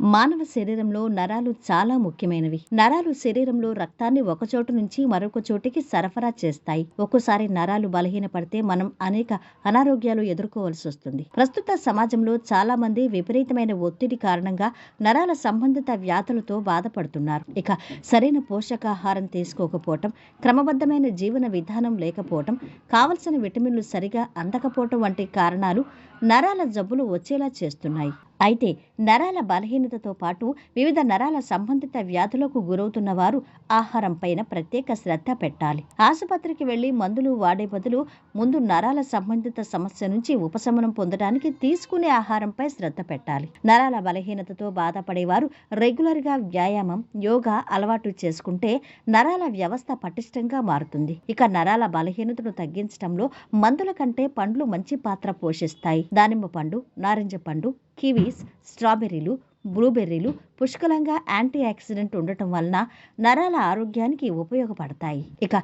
మానవ శరీరంలో నరాలు చాలా ముఖ్యమైనవి. నరాలు శరీరంలో రక్తాన్ని ఒక చోటు నుంచి మరొక చోటికి సరఫరా చేస్తాయి. ఒక్కోసారి నరాలు బలహీనపడితే మనం అనేక అనారోగ్యాలు ఎదుర్కోవాల్సి వస్తుంది. ప్రస్తుత సమాజంలో చాలా మంది విపరీతమైన ఒత్తిడి కారణంగా నరాల సంబంధిత వ్యాధులతో బాధపడుతున్నారు. ఇక సరైన పోషకాహారం తీసుకోకపోవటం క్రమబద్ధమైన జీవన విధానం లేకపోవటం కావలసిన విటమిన్లు సరిగా అందకపోవటం వంటి కారణాలు నరాల జబ్బులు వచ్చేలా చేస్తున్నాయి. అయితే నరాల బలహీనతతో పాటు వివిధ నరాల సంబంధిత వ్యాధులకు గురవుతున్న వారు ఆహారం పైన ప్రత్యేక శ్రద్ధ పెట్టాలి. ఆసుపత్రికి వెళ్ళి మందులు వాడే బదులు ముందు నరాల సంబంధిత సమస్య నుంచి ఉపశమనం పొందడానికి తీసుకునే ఆహారంపై శ్రద్ధ పెట్టాలి. నరాల బలహీనతతో బాధపడేవారు రెగ్యులర్గా వ్యాయామం యోగా అలవాటు చేసుకుంటే నరాల వ్యవస్థ పటిష్టంగా మారుతుంది. ఇక నరాల బలహీనతను తగ్గించడంలో మందుల కంటే పండ్లు మంచి పాత్ర పోషిస్తాయి. దానిమ్మ పండు నారింజ పండు కివీస్ స్ట్రాబెర్రీలు బ్లూబెర్రీలు పుష్కలంగా యాంటీ ఆక్సిడెంట్ ఉండటం వలన నరాల ఆరోగ్యానికి ఉపయోగపడతాయి. ఇక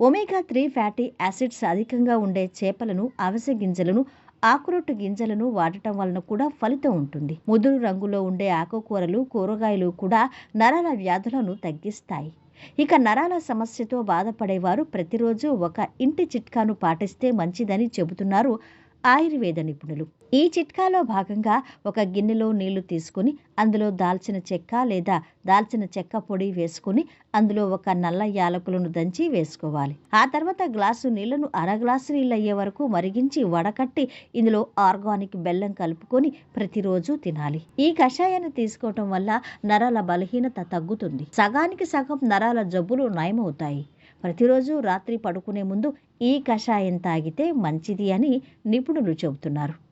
ఒమేగా త్రీ ఫ్యాటీ యాసిడ్స్ అధికంగా ఉండే చేపలను అవిసె గింజలను ఆకురొట్టు గింజలను వాడటం వలన కూడా ఫలితం ఉంటుంది. ముదురు రంగులో ఉండే ఆకుకూరలు కూరగాయలు కూడా నరాల వ్యాధులను తగ్గిస్తాయి. ఇక నరాల సమస్యతో బాధపడేవారు ప్రతిరోజు ఒక ఇంటి చిట్కాను పాటిస్తే మంచిదని చెబుతున్నారు ఆయుర్వేద నిపుణులు. ఈ చిట్కాలో భాగంగా ఒక గిన్నెలో నీళ్ళు తీసుకుని అందులో దాల్చిన చెక్క లేదా దాల్చిన చెక్క పొడి వేసుకుని అందులో ఒక నల్ల యాలకులను దంచి వేసుకోవాలి. ఆ తర్వాత గ్లాసు నీళ్ళను అర గ్లాసు నీళ్ళు అయ్యే వరకు మరిగించి వడకట్టి ఇందులో ఆర్గానిక్ బెల్లం కలుపుకొని ప్రతిరోజు తినాలి. ఈ కషాయాన్ని తీసుకోవటం వల్ల నరాల బలహీనత తగ్గుతుంది. సగానికి సగం నరాల జబ్బులు నయమవుతాయి. ప్రతిరోజు రాత్రి పడుకునే ముందు ఈ కషాయం తాగితే మంచిది అని నిపుణులు చెబుతున్నారు.